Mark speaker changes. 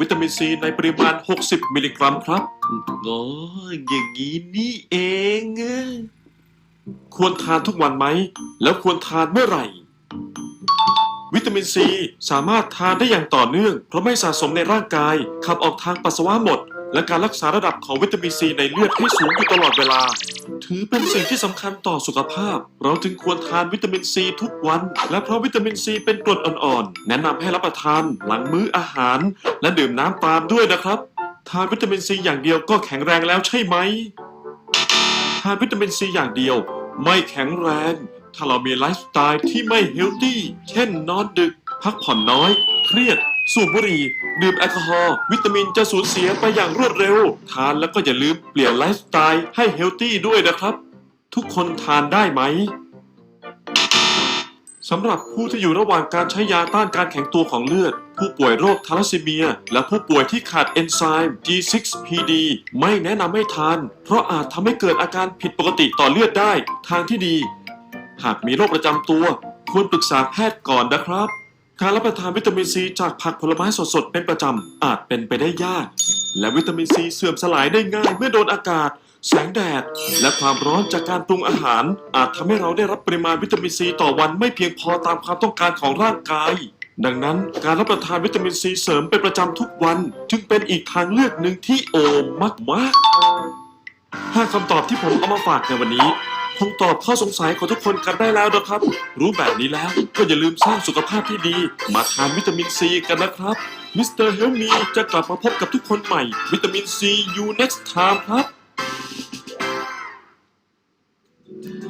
Speaker 1: วิตามินซีในปริมาณ 60 มิลลิกรัมครับอ๋ออย่างนี้นี่เอง ควรทานทุกวันไหม แล้วควรทานเมื่อไหร่ วิตามินซีสามารถทานได้อย่างต่อเนื่อง เพราะไม่สะสมในร่างกาย ขับออกทางปัสสาวะหมด และการรักษาระดับของวิตามินซีในเลือดให้สูงอยู่ตลอดเวลา ถือเป็นสิ่งที่สำคัญต่อสุขภาพ เราจึงควรทานวิตามินซีทุกวัน และเพราะวิตามินซีเป็นกรดอ่อนๆ แนะนำให้รับประทาน หลังมื้ออาหาร และดื่มน้ำตามด้วยนะครับทานวิตามินซีอย่างเดียวก็แข็งแรงแล้วใช่ไหมทานวิตามินซีอย่างเดียว ไม่แข็งแรง ถ้าเรามีไลฟ์สไตล์ที่ไม่เฮลตี้เช่นนอนดึก พักผ่อนน้อย เครียด สูบบุหรี่ดื่มแอลกอฮอล์วิตามินจะสูญเสียไปอย่างรวดเร็ว ทานแล้วก็อย่าลืมเปลี่ยนไลฟ์สไตล์ให้เฮลตี้ด้วยนะครับ ทุกคนทานได้ไหมสำหรับผู้ที่อยู่ระหว่างการใช้ยาต้านการแข็งตัวของเลือด ผู้ป่วยโรคทาลัสซีเมีย และผู้ป่วยที่ขาดเอนไซม์ G6PD ไม่แนะนำให้ทาน เพราะอาจทำให้เกิดอาการผิดปกติต่อเลือดได้ ทางที่ดี หากมีโรคประจำตัว ควรปรึกษาแพทย์ก่อนนะครับ การรับประทานวิตามินซีจากผักผลไม้สดๆเป็นประจำอาจเป็นไปได้ยาก และวิตามินซีเสื่อมสลายได้ง่ายเมื่อโดนอากาศ แสงแดด และความร้อนจากการปรุงอาหาร อาจทำให้เราได้รับปริมาณวิตามินซีต่อวันไม่เพียงพอตามความต้องการของร่างกาย ดังนั้นการรับประทานวิตามินซีเสริมเป็นประจำทุกวัน จึงเป็นอีกทางเลือกหนึ่งที่โอมมากๆห้าคำตอบที่ผมเอามาฝากในวันนี้ คงตอบข้อสงสัยของทุกคนกันได้แล้วนะครับ รู้แบบนี้แล้วก็อย่าลืมสร้างสุขภาพที่ดี มาทานวิตามินซีกันนะครับมิสเตอร์เฮลมีจะกลับมาพบกับทุกคนใหม่ วิตามินซี you next time ครับ